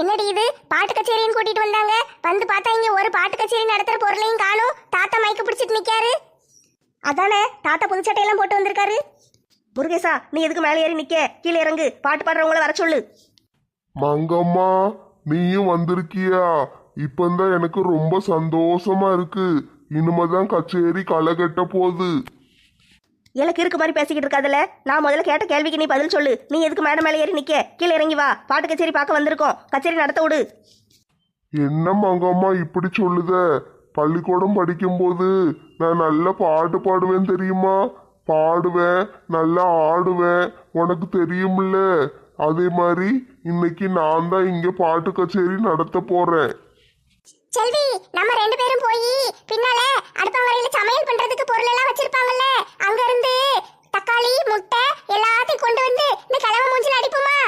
என்னடி இது? பாட்டு கச்சேரின்னு கூட்டிட்டு வந்தாங்க. வந்து பார்த்தா இங்க ஒரு பாட்டு கச்சேரி நடத்துற பொருளையும் காணும். தாத்தா மைக்கு பிடிச்சிட்டு நிக்காரு. அதானே தாத்தா புதுச்சட்டையெல்லாம் போட்டு வந்திருக்காரு. முருகேசா நீ எதுக்கு மேலே ஏறி நிக்க? கீழே இறங்கு. பாட்டு பாடுறவங்கள வர சொல்லு. மங்கம்மா நீயும் வந்திருக்கியா? இப்பந்தான் எனக்கு ரொம்ப சந்தோஷமா இருக்கு. இனிமேதான் கச்சேரி களை கட்ட போகுது. எனக்கு இருக்க மாதிரி பேசிக்கிட்டு இருக்காதுல நான் முதல்ல கேட்ட கேள்விக்கு நீ பதில் சொல்லு. நீ எதுக்கு மேடம் மேலே ஏறி நிக்க? கீழே இறங்கி வா. பாட்டு கச்சேரி பார்க்க வந்திருக்கோம். கச்சேரி நடத்த விடு. என்ன மங்கம்மா இப்படி சொல்லுத? பள்ளிக்கூடம் படிக்கும்போது நான் நல்ல பாட்டு பாடுவேன் தெரியுமா? பாடுவேன் நல்லா ஆடுவேன். உனக்கு தெரியும்ல? அதே மாதிரி இன்னைக்கு நான் தான் இங்கே பாட்டு கச்சேரி நடத்த போறேன். செல்வி நம்ம ரெண்டு பேரும் போய் பின்னால அடுப்பங்கரையில சமையல் பண்றதுக்கு பொருள் எல்லாம் வச்சிருப்பாங்கல்ல அங்க இருந்து தக்காளி முட்டை எல்லாத்தையும் கொண்டு வந்து இந்த கிழமை மூஞ்சில் அடிப்போமா?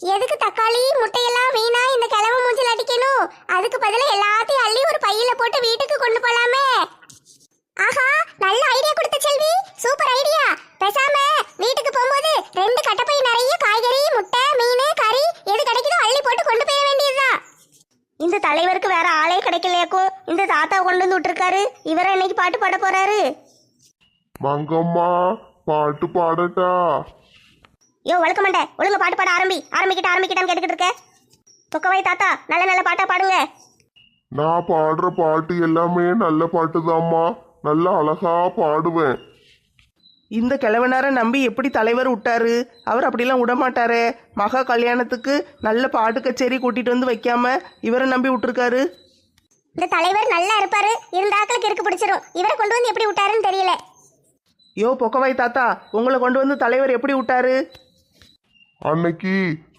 எதுக்கு தக்காளி முட்டையெல்லாம் வீணா இந்த கிழமை மூஞ்சில் அடிக்கணும்? அதுக்கு பதிலாக எல்லாத்தையும் அள்ளி ஒரு பையில போட்டு வீட்டுக்கு கொண்டு போலாமே. ஆஹா நல்ல ஐடியா கொடுத்த செல்வி சூப்பர் ஐடியா பேசாம இந்த தாத்தா கொண்டு வந்து விட்டுருக்காரு. இவரை இன்னைக்கு பாட்டு பாட போறாரு. மங்கம்மா பாட்டு பாடட்டா? யோ வழக்க மாட்டேன் ஒழுங்கு பாட்டு பாட ஆரம்பி. ஆரம்பிக்கிட்ட ஆரம்பிக்கிட்டான்னு கேட்டுக்கிட்டு இருக்க. தொக்கவாய் தாத்தா நல்ல நல்ல பாட்டா பாடுங்க. நான் பாடுற பாட்டு எல்லாமே நல்ல பாட்டுதாம்மா. நல்ல அழகா பாடுவேன். இந்த கிழவனார நம்பி எப்படி தலைவர் விட்டாரு? அவர் அப்படிலாம் விட மாட்டாரே மகா கல்யாணத்துக்கு நல்ல பாட்டு கச்சேரி கூட்டிட்டு வந்து வைக்காம இவரை நம்பி விட்டுருக்காரு. இந்த தலைவர் நல்லா இருப்பாரு. இருந்த ஆக்களுக்கு இருக்கு பிடிச்சிரும். இவரை கொண்டு வந்து எப்படி விட்டாருன்னு தெரியல. யோ பொக்கவாய் தாத்தா உங்களை கொண்டு வந்து தலைவர் எப்படி விட்டாரு? அன்னைக்கு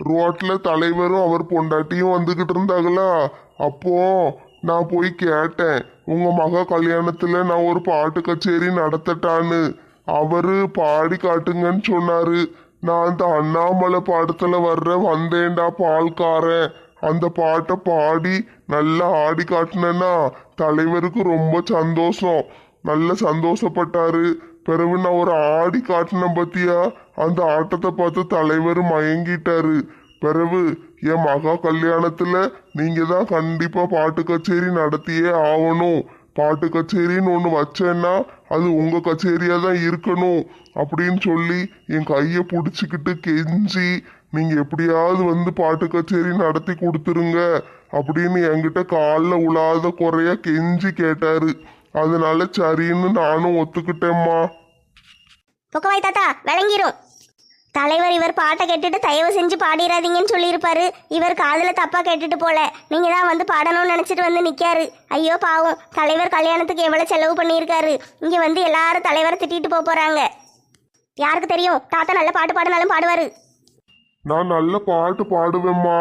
ரோட்ல தலைவரும் அவர் பொண்டாட்டியும் வந்துகிட்டு இருந்தாங்களா? அப்போ நான் போய் கேட்டேன் உங்க மக கல்யாணத்துல நான் ஒரு பாட்டு கச்சேரி நடத்தட்டான்னு. அவரு பாடி காட்டுங்கன்னு சொன்னாரு. நான் அந்த அண்ணாமலை பாடத்துல வர்ற வந்தேன்டா பால்காரன். அந்த பாட்டை பாடி நல்லா ஆடி காட்டினேன்னா தலைவருக்கு ரொம்ப சந்தோஷம். நல்ல சந்தோஷப்பட்டாரு. பிறகு நான் ஒரு ஆடி காட்டின பத்தியா? அந்த ஆட்டத்தை பார்த்து தலைவர் மயங்கிட்டாரு. பிறகு என் மகா கல்யாணத்துல நீங்க தான் கண்டிப்பா பாட்டு கச்சேரி நடத்தியே ஆகணும். பாட்டு கச்சேரின்னு ஒன்று வச்சேன்னா அது உங்க கச்சேரியா தான் இருக்கணும். அப்படின்னு சொல்லி என் கையை பிடிச்சிக்கிட்டு கெஞ்சி நீங்கள் எப்படியாவது வந்து பாட்டு கச்சேரி நடத்தி கொடுத்துருங்க அப்படின்னு என்கிட்ட காலில் உழாத குறைய கெஞ்சி கேட்டாரு. அதனால சரின்னு நானும் ஒத்துக்கிட்டேம்மா. தொக்கவாய் தாத்தா விளங்கிரும். தலைவர் இவர் பாட்டை கேட்டுட்டு தயவு செஞ்சு பாடிடாதீங்கன்னு சொல்லியிருப்பாரு. இவர் காதில் தப்பாக கேட்டுட்டு போல. நீங்க தான் வந்து பாடணும்னு நினச்சிட்டு வந்து நிற்காரு ஐயோ பாவம். தலைவர் கல்யாணத்துக்கு எவ்வளோ செலவு பண்ணியிருக்காரு. இங்கே வந்து எல்லாரும் தலைவரை திட்டிட்டு போக போறாங்க. யாருக்கு தெரியும்? தாத்தா நல்ல பாட்டு பாடினாலும் பாடுவார். நான் நல்ல பாட்டு பாடுவேம்மா.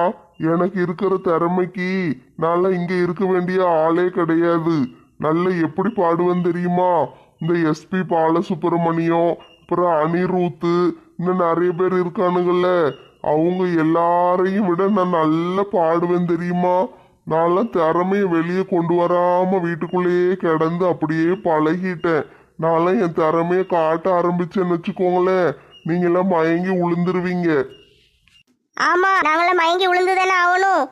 எனக்கு இருக்கிற திறமைக்கு நல்லா இங்க இருக்க வேண்டிய ஆளே கிடையாது. நல்ல எப்படி பாடுவேன் தெரியுமா? இந்த எஸ்பி பாலசுப்ரமணியம் அப்புறம் அனிருத்து இன்னும் நிறைய பேர் இருக்கானுங்கல்ல அவங்க எல்லாரையும் விட நான் நல்லா பாடுவேன் தெரியுமா? நான்லாம் திறமையை வெளியே கொண்டு வராம வீட்டுக்குள்ளேயே கிடந்து அப்படியே பழகிட்டேன். நான்லாம் என் திறமையை காட்ட ஆரம்பிச்சேன்னு வச்சுக்கோங்களேன். நீங்களாம் மயங்கி உளுந்துருவீங்க. ஆமா நாங்களாம் மயங்கி விழுந்து தானே ஆகணும்.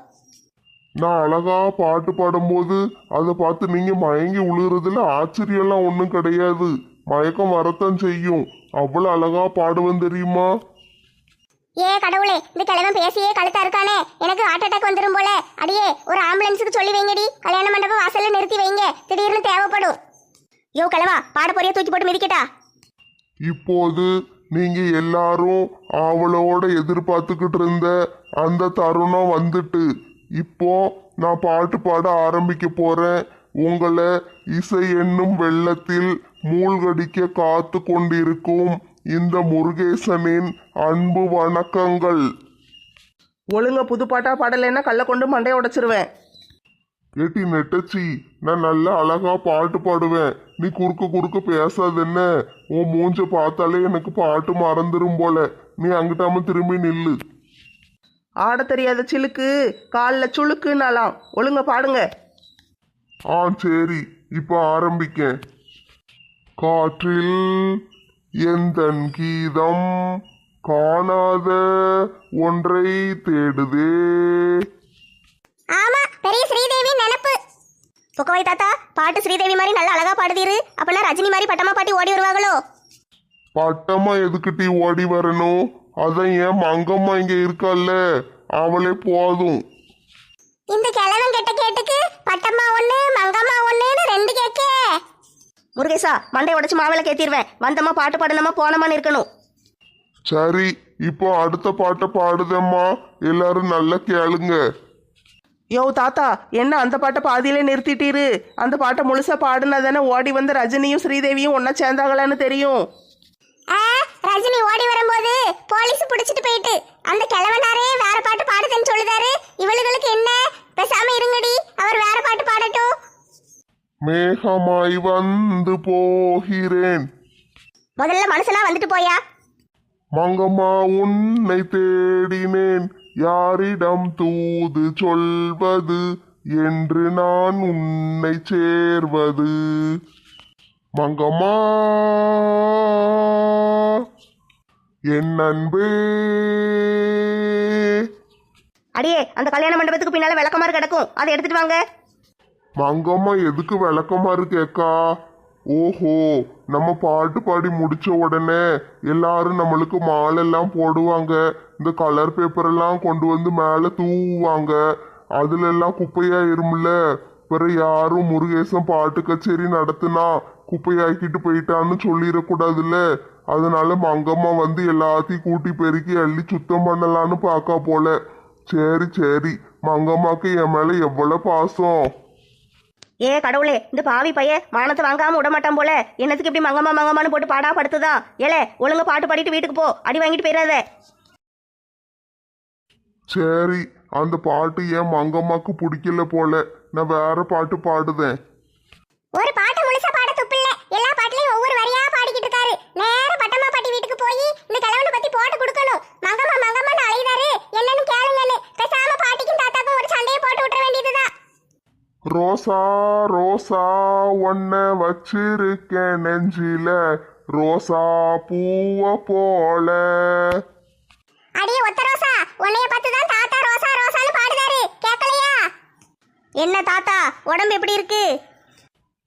நான் அழகா பாட்டு பாடும்போது அதை பார்த்து நீங்க மயங்கி உழுறதுல ஆச்சரியம்லாம் ஒன்றும் கிடையாது. மயக்கம் வரத்தான் செய்யும். அவ்வளவு அழகா பாடுவேன் தெரியுமா? ஏ கடவுளே இந்த கிழவன் பேசியே கழுத்தா இருக்கானே. எனக்கு ஹார்ட் அட்டாக் வந்துரும் போல. அடியே ஒரு ஆம்புலன்ஸுக்கு சொல்லி வைங்கடி. கல்யாண மண்டபம் வாசல்ல நிறுத்தி வைங்க. திடீர்னு தேவைப்படும். யோ கிழவா பாட போறியா? தூக்கி போட்டு மிதிக்கட்டா? இப்போது நீங்க எல்லாரும் ஆவலோட எதிர்பார்த்துக்கிட்டு இருந்த அந்த தருணம் வந்துட்டு. இப்போ நான் பாட்டு பாட ஆரம்பிக்க போறேன். உங்களை இசை என்னும் வெள்ளத்தில் மூழ்கடிக்க காத்து கொண்டிருக்கும் இந்த முருகேசனின் அன்பு வணக்கங்கள். ஒழுங்கா புது பாட்டா பாடலைன்னா கல்லை கொண்டு மண்டையை உடைச்சிருவேன். ஏட்டி நெட்டச்சி நான் நல்லா அழகா பாட்டு பாடுவேன். நீ குறுக்க குறுக்க பேசாத என்ன உன் மூஞ்ச பார்த்தாலே எனக்கு பாட்டு மறந்துரும் போல. நீ அங்கிட்டாம திரும்பி நில்லு. ஆட தெரியாத சிலுக்கு காலில் சுளுக்குன்னாலாம். ஒழுங்கா பாடுங்க. ஆ சரி. இப்போ ஆரம்பிக்கேன். காற்றில் எந்தன் கீதம் காணாத ஒன்றை தேடுதே. ஆமா பெரிய ஸ்ரீதேவி நினப்பு. பொக்கவாய் தாத்தா பாட்டு ஸ்ரீதேவி மாதிரி நல்லா அழகா பாடுதீரு. அப்பனா ரஜினி மாதிரி பட்டமா பாட்டி ஓடி வருவாங்களோ? பட்டம்மா எதுக்கிட்டி ஓடி வரணும் அதான் ஏன் மங்கம்மா இங்க இருக்கல்ல? அவளே போதும். இந்த கிழவன் கெட்ட கேட்டுக்கு பட்டம்மா ஒண்ணு மங்கம்மா ஒண்ணுன்னு ரெண்டு கேக்கே. முருகேசா மண்டை உடைச்சு மாவிளக்கு ஏத்திடுவேன் வந்தம்மா பாட்டு பாடணுமா போனமான்னு இருக்கணும். சரி இப்போ அடுத்த பாட்டை பாடுதம்மா. எல்லாரும் நல்லா கேளுங்க. யோ தாத்தா என்ன அந்த பாட்டை பாதியிலே நிறுத்திட்டீரு? அந்த பாட்டை முழுசா பாடுனா தானே ஓடி வந்த ரஜினியும் ஸ்ரீதேவியும் ஒன்னா சேர்ந்தாங்களான்னு தெரியும். ஆ, ரஜினி ஓடி வரும்போது போலீஸ் புடிச்சிட்டு போயிட்டு அந்த கிழவனாரே வேற பாட்டு பாடுதுன்னு சொல்லுதாரு. இவளுகளுக்கு என்ன? பேசாம இருங்கடி அவர் வேற பாட்டு பாடட்டும். மேகமாய் வந்து போகிறேன். முதல்ல மனுஷனா வந்துட்டு போயா? மங்கம்மா உன்னை தேடினேன். யாரிடம் தூது சொல்வது என்று நான் உன்னை சேர்வது. மங்கம்மா. என் அன்பே. அடியே அந்த கல்யாண மண்டபத்துக்கு பின்னால விளக்கமாறு கிடக்கும். அதை எடுத்துட்டு வாங்க. மங்கம்மா எதுக்கு விளக்கமாறு கேக்கா? ஓஹோ நம்ம பாட்டு பாடி முடிச்ச உடனே எல்லாரும் நம்மளுக்கு மாலெல்லாம் போடுவாங்க. இந்த கலர் பேப்பர் எல்லாம் கொண்டு வந்து மேலே தூவுவாங்க. அதுல எல்லாம் குப்பையா இருமில்ல பிறகு யாரும் முருகேசன் பாட்டு கச்சேரி நடத்துனா குப்பையாக்கிட்டு போயிட்டான்னு சொல்லிடக்கூடாதுல்ல? அதனால மங்கம்மா வந்து எல்லாத்தையும் கூட்டி பெருக்கி அள்ளி சுத்தம் பண்ணலான்னு பார்க்கா போல. சரி சரி. மங்கம்மாக்கு என் மேல எவ்வளவு பாசம்? ஏ கடவுளே இந்த பாவி பைய மானத்தை வாங்காம விட மாட்டான் போல. என்னத்துக்கு இப்படி மங்கம்மா மங்கம்மான்னு போட்டு பாடா படுத்துதான்? ஏலே ஒழுங்கு பாட்டு பாடிட்டு வீட்டுக்கு போ. அடி வாங்கிட்டு போயிடாத. சரி அந்த பாட்டு ஏன் மங்கம்மாக்கு பிடிக்கல போல. நான் வேற பாட்டு பாடுதேன் ஒரு பாட்டு முழுசா பாட துப்பில்ல. எல்லா பாட்டுலயும் ஒவ்வொரு வரியா பாடிக்கிட்டு இருக்காரு. நேர பட்டம்மா பாட்டி வீட்டுக்கு போய் இந்த கிழவனை பத்தி போட்டு கொடுக்கணும். மங்கம்மா மங்கம்மான்னு அழைதாரு. என்னன்னு கேளுங்கன்னு. பேசாம பாட்டிக்கும் தாத்தாக்கும் ஒரு சண்டையை போட்டு விட்டுற வேண்டியதுதான். ரோசா ரோசா ஒன்ன வச்சிருக்கேன் நெஞ்சில. ரோசா பூவ போல. அடியே ஒத்த ரோசா உன்னைய பார்த்து தான் தாத்தா ரோசா ரோசான்னு பாடுதாரு கேட்கலையா என்ன தாத்தா உடம்பு எப்படி இருக்கு?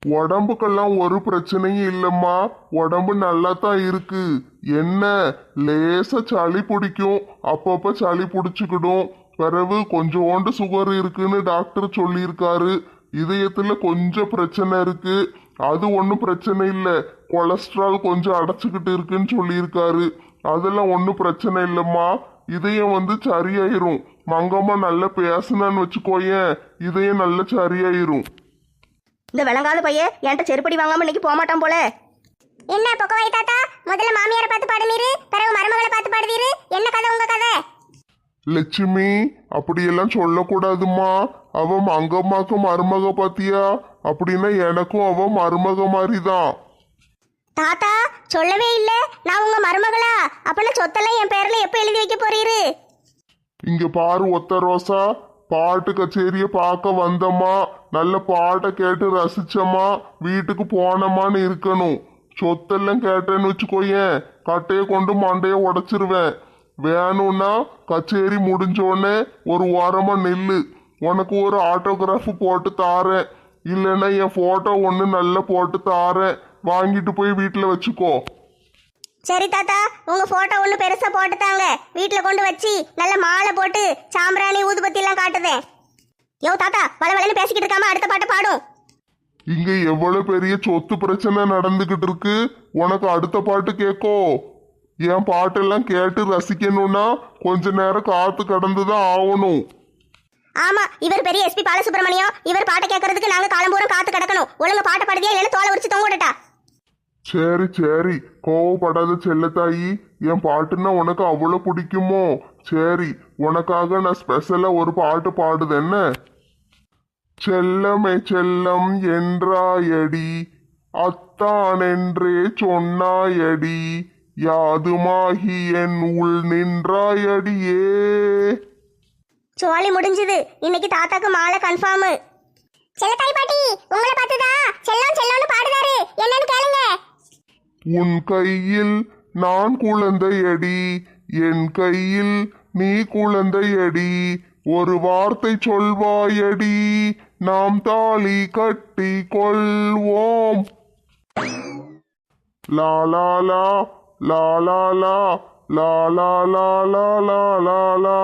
உடம்புக்கெல்லாம் ஒரு பிரச்சனையும் இல்லம்மா. உடம்பு நல்லா தான் இருக்கு. என்ன? லேசா சளி பிடிக்கும். அப்பப்ப சளி பிடிச்சிக்கிடும். பிறகு கொஞ்சோண்டு சுகர் இருக்குன்னு டாக்டர் சொல்லியிருக்காரு. இதயத்துல கொஞ்சம் பிரச்சனை இருக்கு. அது ஒன்றும் பிரச்சனை இல்லை. கொலஸ்ட்ரால் கொஞ்சம் அடைச்சிக்கிட்டு இருக்குன்னு சொல்லியிருக்காரு. அதெல்லாம் ஒன்றும் பிரச்சனை இல்லைம்மா. இதயம் வந்து சரியாயிரும். மங்கம்மா நல்லா பேசுனான்னு வச்சுக்கோயேன் இதயம் நல்லா சரியாயிரும். இந்த விளங்காத பைய என்கிட்ட செருப்படி வாங்காம இன்னைக்கு போக மாட்டான் போல. என்ன பொக்கவாய் தாத்தா? முதல்ல மாமியாரை பார்த்து பாடுனீரு பிறகு மருமகளை பார்த்து பாடுதீரு என்ன கதை உங்க கதை? லட்சுமி அப்படியெல்லாம் சொல்லக்கூடாதும்மா. அவ மங்கம்மாக்கு மருமக பாத்தியா? அப்படின்னா எனக்கும் அவ மருமக மாதிரி தான் தாத்தா சொல்லவே இல்ல. நான் உங்க மருமகளா? அப்பனா சொத்தெல்லாம் என் பேர்ல எப்ப எழுதி வைக்க போறீரு? இங்க பாரு ஒத்த ரோசா. பாட்டு கச்சேரிய பார்க்க வந்தம்மா. நல்ல பாட்டை கேட்டு ரசிச்சம்மா. வீட்டுக்கு போனமான்னு இருக்கணும். சொத்தெல்லாம் கேட்டேன்னு வச்சுக்கோயேன் கட்டையை கொண்டு மண்டையை உடைச்சிருவேன். வேணும்னா கச்சேரி முடிஞ்சோடனே ஒரு ஓரமா நில்லு. உனக்கு ஒரு ஆட்டோகிராஃப் போட்டு தாரேன். இல்லைன்னா என் ஃபோட்டோ ஒன்று நல்லா போட்டு தாரேன். வாங்கிட்டு போய் வீட்டில் வச்சுக்கோ. சரி தாத்தா உங்க போட்டோ ஒண்ணு பெருசா போட்டு தாங்க. வீட்டுல கொண்டு வச்சு நல்ல மாலை போட்டு சாம்பிராணி ஊதுபத்தி எல்லாம் காட்டுதேன் யோ தாத்தா வள வளன்னு பேசிக்கிட்டு இருக்காம அடுத்த பாட்டு பாடும். இங்க எவ்வளவு பெரிய சொத்து பிரச்சனை நடந்துகிட்டு இருக்கு? உனக்கு அடுத்த பாட்டு கேட்கோ என் பாட்டெல்லாம் கேட்டு ரசிக்கணும்னா கொஞ்ச நேரம் காத்து கடந்துதான் ஆகணும். ஆமா இவர் பெரிய எஸ்பி பாலசுப்ரமணியம். இவர் பாட்டை கேட்கறதுக்கு நாங்க காலம்பூரம் காத்து கிடக்கணும். ஒழுங்கா பாட்டு பாடுதியா இல்லைன்னு தோலை உரிச்சு தொங்கிட்டா சரி சரி. கோவப்படாத செல்லத்தாயி என் பாட்டுன்னா உனக்கு அவ்வளோ பிடிக்குமோ? சரி உனக்காக நான் ஸ்பெஷலாக ஒரு பாட்டு பாடுது என்ன செல்லமே செல்லம் என்றாயடி அத்தான் என்றே சொன்னாயடி யாதுமாகி என் உள் நின்றாயடியே. சோழி முடிஞ்சது. இன்னைக்கு தாத்தாக்கு மாலை கன்ஃபார்மு செல்லத்தாய் பாட்டி உங்களை பார்த்துதா? செல்லம் செல்லம்னு பாடுதாரு. என்னன்னு கேளுங்க. உன் கையில் நான் குழந்தையடி என் கையில் நீ குழந்தையடி ஒரு வார்த்தை சொல்வாயடி நாம் தாலி கட்டி கொள்வோம் லா லா லா லா லா லா லா லா லா லா லா லா லா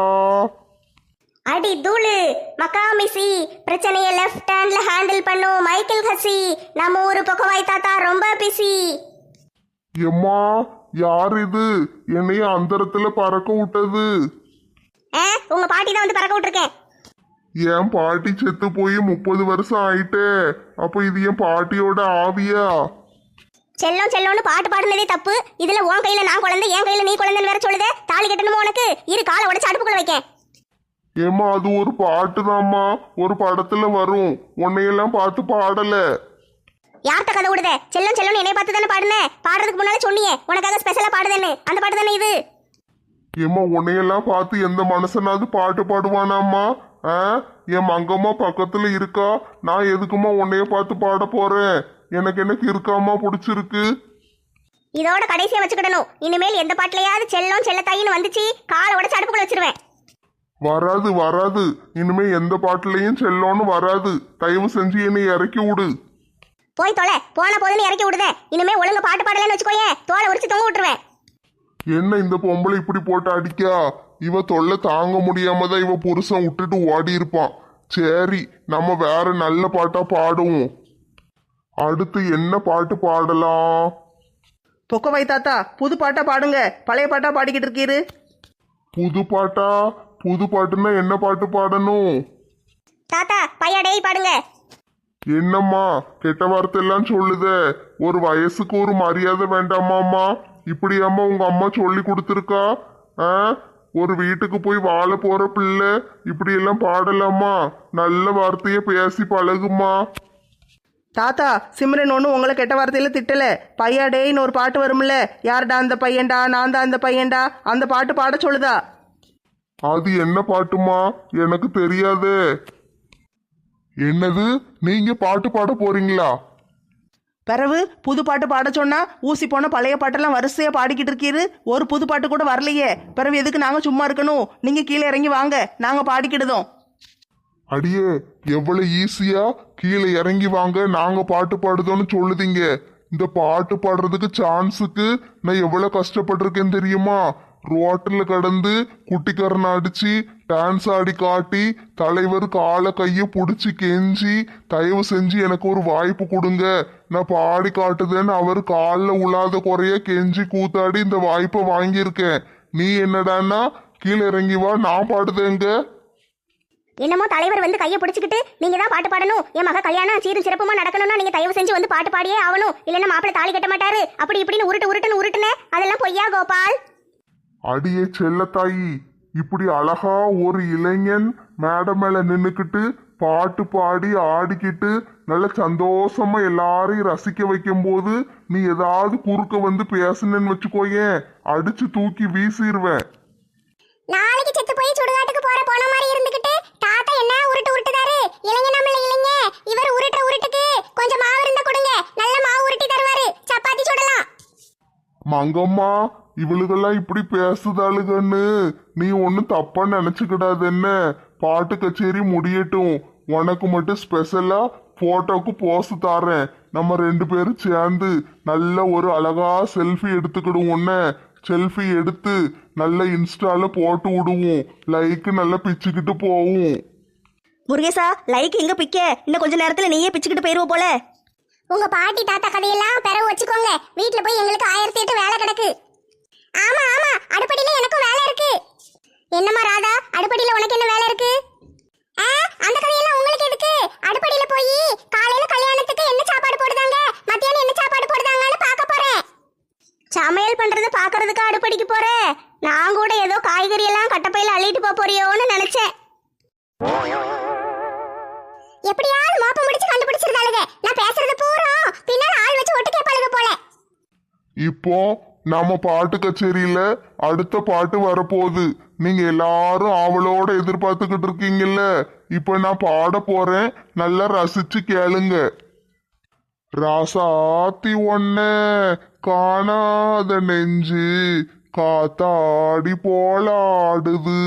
அடி தூளு மக்காமிசி பிரச்சனையை லெஃப்ட் ஹேண்ட்ல ஹேண்டில் பண்ணும் மைக்கேல் ஹசி நம்ம ஊரு பக்கம் தாத்தா ரொம்ப பிஸி எம்மா யார் இது? என்னைய அந்தரத்துல பறக்க விட்டது. ஆ உங்க பாட்டி தான் வந்து பறக்க விட்டுருக்கேன். என் பாட்டி செத்து போய் முப்பது வருஷம் ஆயிட்டே. அப்ப இது என் பாட்டியோட ஆவியா? செல்லம் செல்லம்னு பாட்டு பாடுனதே தப்பு. இதுல உன் கையில நான் குழந்தை என் கையில நீ குழந்தைன்னு வேற சொல்லுதே. தாலி கட்டணுமோ உனக்கு? இரு காலை உடச்சு அடுப்புக்குள்ள வைக்கேன். ஏம்மா அது ஒரு பாட்டுதாம்மா. ஒரு படத்துல வரும். உன்னையெல்லாம் பார்த்து பாடல. யார்கிட்ட கதை விடுதே செல்லம் செல்லம் என்னை பார்த்து தானே பாடுனேன் பாடுறதுக்கு முன்னால சொன்னியே உனக்காக ஸ்பெஷலா பாடுதேன்னு. அந்த பாட்டு தானே இது? ஏம்மா உன்னையெல்லாம் பார்த்து எந்த மனுஷனாவது பாட்டு பாடுவானாம்மா? ஆ? என் மங்கம்மா பக்கத்துல இருக்கா? நான் எதுக்குமா உன்னைய பார்த்து பாட போறேன்? எனக்கு எனக்கு இருக்காமா பிடிச்சிருக்கு? இதோட கடைசியா வச்சுக்கிடணும். இனிமேல் எந்த பாட்டுலயாவது செல்லம் செல்லத்தாயின்னு வந்துச்சு காலை உடச்சு அடுப்புக்குள்ள வச்சிருவேன். வராது வராது. இனிமே எந்த பாட்டுலயும் செல்லோன்னு வராது. தயவு செஞ்சு என்னை இறக்கி விடு. போய் தொலை. போன போதுன்னு இறக்கி விடுதே. இனிமே ஒழுங்கு பாட்டு பாடலன்னு வச்சுக்கோயேன் தோலை உரிச்சு தொங்க விட்டுருவேன். என்ன இந்த பொம்பளை இப்படி போட்டு அடிக்கா? இவ தொல்லை தாங்க முடியாம தான் இவ புருஷன் விட்டுட்டு ஓடி இருப்பான். சரி நம்ம வேற நல்ல பாட்டா பாடுவோம். அடுத்து என்ன பாட்டு பாடலாம்? பொக்கவாய் தாத்தா புது பாட்டா பாடுங்க. பழைய பாட்டா பாடிக்கிட்டு இருக்கீரு. புது பாட்டா? புது பாட்டுன்னா என்ன பாட்டு பாடணும்? தாத்தா பையா டேய் பாடுங்க. என்னம்மா கெட்ட வார்த்தை எல்லாம் சொல்லுதே. ஒரு வயசுக்கு ஒரு மரியாதை வேண்டாமாம்மா இப்படியாம்மா உங்க அம்மா சொல்லி கொடுத்துருக்கா? ஆ? ஒரு வீட்டுக்கு போய் வாழ போற பிள்ளை இப்படி எல்லாம் பாடலாமா? நல்ல வார்த்தைய பேசி பழகுமா? தாத்தா சிம்ரன் ஒன்றும் உங்களை கெட்ட வார்த்தையில திட்டல. பையாடேன்னு ஒரு பாட்டு வரும்ல. யார்டா அந்த பையன்டா நான் தான் அந்த பையன்டா? அந்த பாட்டு பாட சொல்லுதா? அது என்ன பாட்டுமா? எனக்கு தெரியாதே. என்னது? நீங்க பாட்டு பாட போறீங்களா? பிறவு புது பாட்டு பாட சொன்னா ஊசி போன பழைய பாட்டெல்லாம் வரிசையா பாடிக்கிட்டு இருக்கீரு. ஒரு புது பாட்டு கூட வரலையே. பிறவு எதுக்கு நாங்க சும்மா இருக்கணும்? நீங்க கீழே இறங்கி வாங்க. நாங்க பாடிக்கிடுதோம். அடியே எவ்வளவு ஈஸியா கீழே இறங்கி வாங்க. நாங்க பாட்டு பாடுதோன்னு சொல்லுதீங்க. இந்த பாட்டு பாடுறதுக்கு சான்ஸுக்கு நான் எவ்வளவு கஷ்டப்பட்டிருக்கேன் தெரியுமா? ரோட்டில் கடந்து குட்டிக்கரனை அடிச்சு டான்ஸ் ஆடி காட்டி தலைவர் காலை கையை பிடிச்சி கெஞ்சி தயவு செஞ்சு எனக்கு ஒரு வாய்ப்பு கொடுங்க. நான் பாடி காட்டுதேன்னு அவர் காலில் உழாத குறைய கெஞ்சி கூத்தாடி இந்த வாய்ப்பை வாங்கியிருக்கேன். நீ என்னடான்னா கீழே இறங்கி வா நான் பாடுதேங்க என்னமோ தலைவர் வந்து கையை பிடிச்சிக்கிட்டு நீங்க தான் பாட்டு பாடணும். என் மக கல்யாணம் சீரும் சிறப்புமா நடக்கணும்னா நீங்க தயவு செஞ்சு வந்து பாட்டு பாடியே ஆகணும். இல்லைன்னா மாப்பிள்ளை தாலி கட்ட மாட்டாரு. அப்படி இப்படின்னு உருட்டு உருட்டுன்னு உருட்டுனே அதெல்லாம் பொய்யா கோபால்? அடியே செல்லத்தாயி இப்படி அழகா ஒரு இளைஞன் மேடை மேல நின்னுக்கிட்டு பாட்டு பாடி ஆடிக்கிட்டு நல்ல சந்தோஷமா எல்லாரையும் ரசிக்க வைக்கும்போது நீ ஏதாவது குறுக்க வந்து பேசுனேன்னு வச்சுக்கோயேன் அடிச்சு தூக்கி வீசிடுவேன் நாளைக்கு செத்து போய் சுடுகாட்டுக்கு போற போன மாதிரி இருந்துகிட்டு தாத்தா என்ன உருட்டு உருட்டுதாரு? இளைஞனாமல இளைஞ. இவர் உருட்டுற உருட்டுக்கு கொஞ்சம் மாவு இருந்தா கொடுங்க. நல்ல மாவு உருட்டி தருவாரு. சப்பாத்தி சுடலாம். மங்கம்மா இவளுகெல்லாம் இப்படி பேசுதாளுகன்னு. நீ ஒன்றும் தப்பா நினைச்சுக்கிடாது என்ன பாட்டு கச்சேரி முடியட்டும். உனக்கு மட்டும் ஸ்பெஷலா போட்டோக்கு போஸ் தாரேன் நம்ம ரெண்டு பேரும் சேர்ந்து நல்ல ஒரு அழகா செல்ஃபி எடுத்துக்கிடுவோம் செல்ஃபி எடுத்து நல்ல இன்ஸ்டால போட்டு விடுவோம். லைக் நல்லா பிச்சுக்கிட்டு போவோம். முருகேசா லைக் எங்க பிக்க. இன்னும் கொஞ்ச நேரத்துல நீயே பிச்சுக்கிட்டு போயிருவ போல. உங்க பாட்டி தாத்தா கதையெல்லாம் பிறகு வச்சுக்கோங்க. வீட்ல போய் எங்களுக்கு ஆயிரத்தி எட்டு வேலை கிடக்கு. ஆமா ஆமா. அடுப்படியில எனக்கும் வேலை இருக்கு. என்னம்மா ராதா? அடுப்படியில உனக்கு என்ன வேலை இருக்கு? ஆ, அந்த கதையெல்லாம் உங்களுக்கு எதுக்கு? அடுப்படியில போய் காலையில கல்யாணத்துக்கு என்ன சாப்பாடு போடுதாங்க? மத்தியானம் என்ன சாப்பாடு போடுதாங்கன்னு பார்க்க போறேன். சமையல் பண்றது பாக்குறதுக்கு அடுப்படிக்கு போறேன் நான் கூட ஏதோ காய்கறி எல்லாம் கட்டப்பையில அள்ளிட்டு போக போறியோன்னு நினைச்சேன். எப்படியாவது மோப்பம் முடிச்சு கண்டுபிடிச்சிருந்தாளுங்க. நான் பேசுறது பூரா. பின்னால ஆள் வச்சு ஒட்டு கேட்பாளுங்க போல. இப்போ நம்ம பாட்டு கச்சேரியில அடுத்த பாட்டு வரப்போகுது. நீங்க எல்லாரும் அவளோட எதிர்பார்த்துக்கிட்டு இருக்கீங்கல்ல? இப்போ நான் பாட போறேன். நல்லா ரசிச்சு கேளுங்க. ராசாத்தி ஒன்ன காணாத நெஞ்சு காத்தாடி போலாடுது.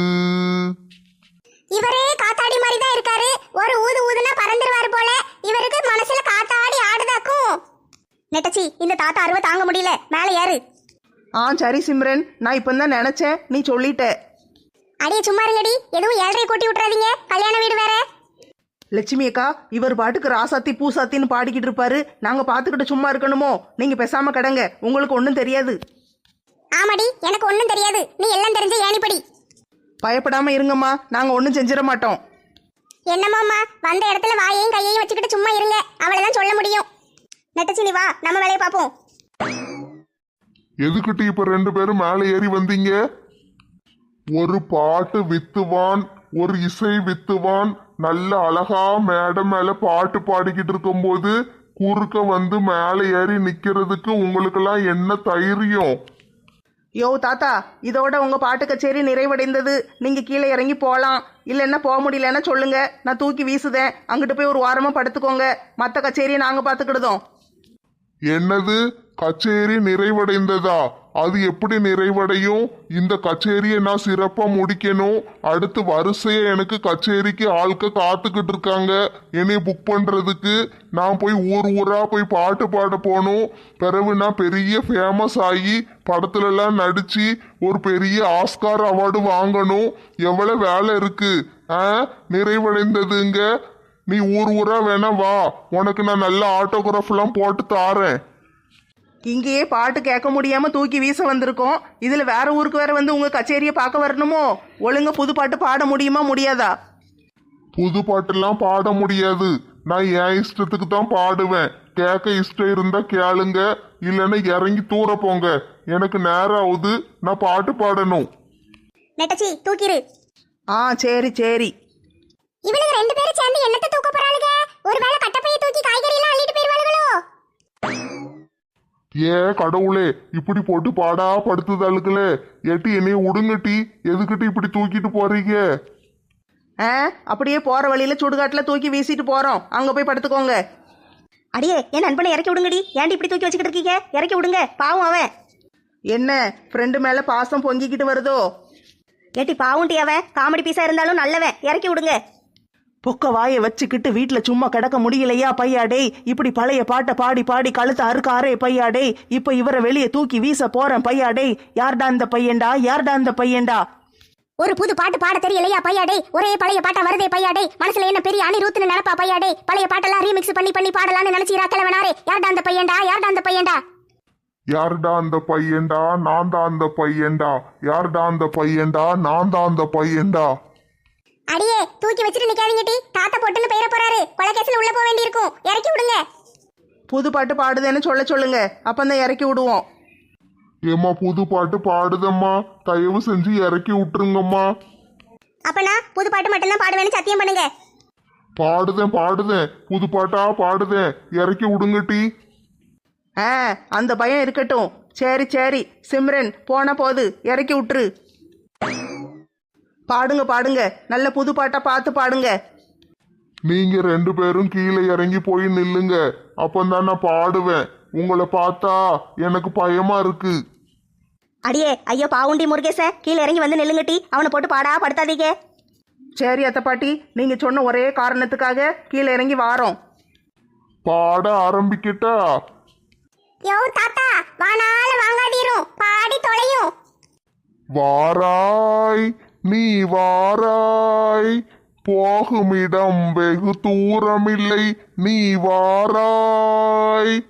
இவரே காத்தாடி மாதிரி தான் இருக்காரு. ஒரு ஊது ஊதுனா பறந்துருவாரு போல. இவருக்கு மனசுல காத்தாடி ஆடுதாக்கும். நெட்டச்சி இந்த தாத்தா அருவை தாங்க முடியல. மேலே ஏறு. ஆ சரி சிம்ரன். நான் இப்போ தான் நினச்சேன். நீ சொல்லிட்ட. அடியே சும்மா இருங்கடி. எதுவும் ஏழரை கூட்டி விட்டுறாதீங்க. கல்யாண வீடு வேற. லட்சுமி அக்கா இவர் பாட்டுக்கு ராசாத்தி பூசாத்தின்னு பாடிக்கிட்டு இருப்பாரு. நாங்க பாத்துக்கிட்டு சும்மா இருக்கணுமோ? நீங்க பேசாம கடங்க. உங்களுக்கு ஒன்றும் தெரியாது. ஆமாடி எனக்கு ஒண்ணும் தெரியாது. நீ எல்லாம் தெரிஞ்ச ஏணிப்படி. பயப்படாம இருங்கம்மா. நாங்க ஒன்றும் செஞ்சிட மாட்டோம். என்னமாமா வந்த இடத்துல வாயையும் கையையும் வச்சுக்கிட்டு சும்மா இருங்க. அவ்வளவுதான் சொல்ல முடியும். நெட்டச்சி நீ வா. நம்ம வேலையை பார்ப்போம். எதுக்கிட்டு இப்ப ரெண்டு பேரும் மேலே ஏறி வந்தீங்க? ஒரு பாட்டு வித்துவான் ஒரு இசை வித்துவான். நல்ல அழகா மேடை மேல பாட்டு பாடிக்கிட்டு இருக்கும்போது குறுக்க வந்து மேலே ஏறி நிக்கிறதுக்கு உங்களுக்கெல்லாம் என்ன தைரியம்? யோ தாத்தா இதோட உங்க பாட்டு கச்சேரி நிறைவடைந்தது. நீங்க கீழே இறங்கி போகலாம் இல்லைன்னா போக முடியலன்னா சொல்லுங்க. நான் தூக்கி வீசுதேன். அங்கிட்டு போய் ஒரு வாரமா படுத்துக்கோங்க. மற்ற கச்சேரியை நாங்க பாத்துக்கிடுதோம் என்னது? கச்சேரி நிறைவடைந்ததா? அது எப்படி நிறைவடையும்? இந்த கச்சேரியை நான் சிறப்பா முடிக்கணும். அடுத்து வரிசையா எனக்கு கச்சேரிக்கு ஆள்க காத்துக்கிட்டு இருக்காங்க. என்னை புக் பண்றதுக்கு. நான் போய் ஊர் ஊரா போய் பாட்டு பாட போகணும் பிறகு நான் பெரிய ஃபேமஸ் ஆகி படத்துல எல்லாம் நடிச்சு ஒரு பெரிய ஆஸ்கார் அவார்டு வாங்கணும். எவ்வளவு வேலை இருக்கு? ஆ? நிறைவடைந்ததுங்க. நீ ஊர் ஊரா வேணா வா. உனக்கு நான் நல்ல ஆட்டோகிராஃப் எல்லாம் போட்டு தாரேன். இங்கேயே பாட்டு கேட்க முடியாம தூக்கி வீச வந்திருக்கோம். இதுல வேற ஊருக்கு வேற வந்து உங்க கச்சேரியை பார்க்க வரணுமோ? ஒழுங்கா புது பாட்டு பாட முடியுமா முடியாதா? புது பாட்டெல்லாம் பாட முடியாது. நான் என் இஷ்டத்துக்கு தான் பாடுவேன். கேட்க இஷ்டம் இருந்தா கேளுங்க. இல்லைன்னா இறங்கி தூர போங்க. எனக்கு நேரம் ஆகுது நான் பாட்டு பாடணும். நெட்டச்சி தூக்கிரு. ஆ சரி சரி. இவளுங்க ரெண்டு பேரும் சேர்ந்து என்னத்தை தூக்க போறாளுங்க? ஒருவேளை கட்டப்பைய தூக்கி காய்கறி எல்லாம் ஏ கடவுளே இப்படி போட்டு பாடா படுத்துதாளுக்களே எட்டி என்னைய உடுங்கட்டி எதுக்கிட்டு இப்படி தூக்கிட்டு போறீங்க? ஆ அப்படியே போற வழியில சுடுகாட்டுல தூக்கி வீசிட்டு போறோம். அங்க போய் படுத்துக்கோங்க. அடியே என் நண்பனை இறக்கி விடுங்கடி? ஏன்டி இப்படி தூக்கி வச்சுக்கிட்டு இருக்கீங்க? இறக்கி விடுங்க பாவம் அவன். என்ன ஃப்ரெண்டு மேல பாசம் பொங்கிக்கிட்டு வருதோ? ஏட்டி பாவுண்டி அவன். காமெடி பீஸா இருந்தாலும் நல்லவன். இறக்கி விடுங்க. பொக்க வாயை வச்சுக்கிட்டு வீட்ல சும்மா கிடக்க முடியலையா பையாடே இப்படி பழைய பாட்டை பாடி பாடி கழுத்து அறுக்காரே பையாடே இப்ப இவரை வெளியே தூக்கி வீச போறேன் பையாடே யார்டா இந்த பையன்டா? யார்டா இந்த பையன்டா? ஒரு புது பாட்டு பாட தெரியலையா பையாடே ஒரே பழைய பாட்டா வருதே பையாடே மனசுல என்ன பெரிய அனிருத்துன்னு நினைப்பா பையாடே பழைய பாட்டெல்லாம் ரீமிக்ஸ் பண்ணி பண்ணி பாடலாம்னு நினைச்சீரா கிழவனாரே. யார்டா அந்த பையன்டா? யார்டா அந்த பையன்டா? யாருடா அந்த பையன்டா? நான் தான் அந்த பையன்டா? யாருடா அந்த பையன்டா? நான் தான் அந்த பையன்டா? அடியே தூக்கி வச்சுட்டு நிக்காதீங்க டி. தாத்தா பொட்டுன்னு பெயர போறாரு. கொலைகேசில் உள்ள போக வேண்டியிருக்கும். இறக்கி விடுங்க. புது பாட்டு பாடுதேன்னு சொல்ல சொல்லுங்க. அப்பந்தான் இறக்கி விடுவோம். ஏம்மா புது பாட்டு பாடுதம்மா. தயவு செஞ்சு இறக்கி விட்டுருங்கம்மா. அப்பனா புது பாட்டு மட்டும்தான் பாடுவேன்னு சத்தியம் பண்ணுங்க. பாடுதேன் பாடுதேன். புது பாட்டா பாடுதேன். இறக்கி விடுங்கட்டி ஆ அந்த பயம் இருக்கட்டும். சரி சரி. சிம்ரன் போன போது இறக்கி விட்டுரு. பாடுங்க பாடுங்க. நல்ல புது பாட்டா பார்த்து பாடுங்க. நீங்க ரெண்டு பேரும் கீழே இறங்கி போய் நில்லுங்க. அப்பந்தான் நான் பாடுவேன். உங்களை பார்த்தா எனக்கு பயமா இருக்கு. அடியே ஐயோ பாவுண்டி முருகேச கீழே இறங்கி வந்து நில்லுங்கட்டி அவனை போட்டு பாடா படுத்தாதீங்க. சரி அத்தை பாட்டி நீங்க சொன்ன ஒரே காரணத்துக்காக கீழே இறங்கி வாரோம். பாட ஆரம்பிக்கட்டா? யோ தாத்தா வானால வாங்காதீரும். பாடி தொலையும். வாராய். நீ வாராய். போகுமிடம் வெகு தூரமில்லை. நீ வாராய்.